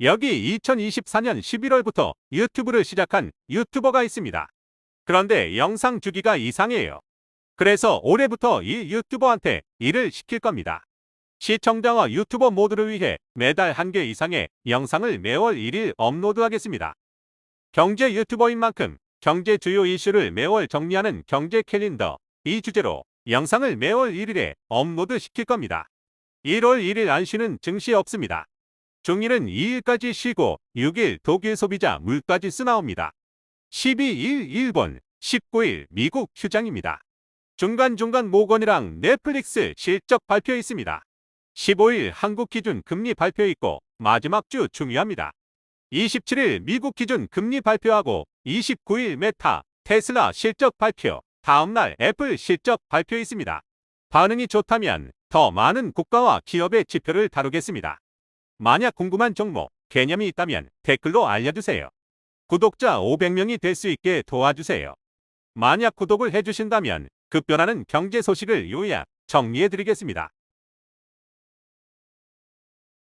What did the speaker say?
여기 2024년 11월부터 유튜브를 시작한 유튜버가 있습니다. 그런데 영상 주기가 이상해요. 그래서 올해부터 이 유튜버한테 일을 시킬 겁니다. 시청자와 유튜버 모두를 위해 매달 한 개 이상의 영상을 매월 1일 업로드하겠습니다. 경제 유튜버인 만큼 경제 주요 이슈를 매월 정리하는 경제 캘린더 이 주제로 영상을 매월 1일에 업로드 시킬 겁니다. 1월 1일 안 쉬는 증시 없습니다. 중일은 2일까지 쉬고 6일 독일 소비자 물가지수 나옵니다. 12일 일본, 19일 미국 휴장입니다. 중간중간 모건이랑 넷플릭스 실적 발표 있습니다. 15일 한국 기준 금리 발표 있고 마지막 주 중요합니다. 27일 미국 기준 금리 발표하고 29일 메타, 테슬라 실적 발표, 다음날 애플 실적 발표 있습니다. 반응이 좋다면 더 많은 국가와 기업의 지표를 다루겠습니다. 만약 궁금한 종목, 개념이 있다면 댓글로 알려주세요. 구독자 500명이 될 수 있게 도와주세요. 만약 구독을 해주신다면 급변하는 경제 소식을 요약 정리해드리겠습니다.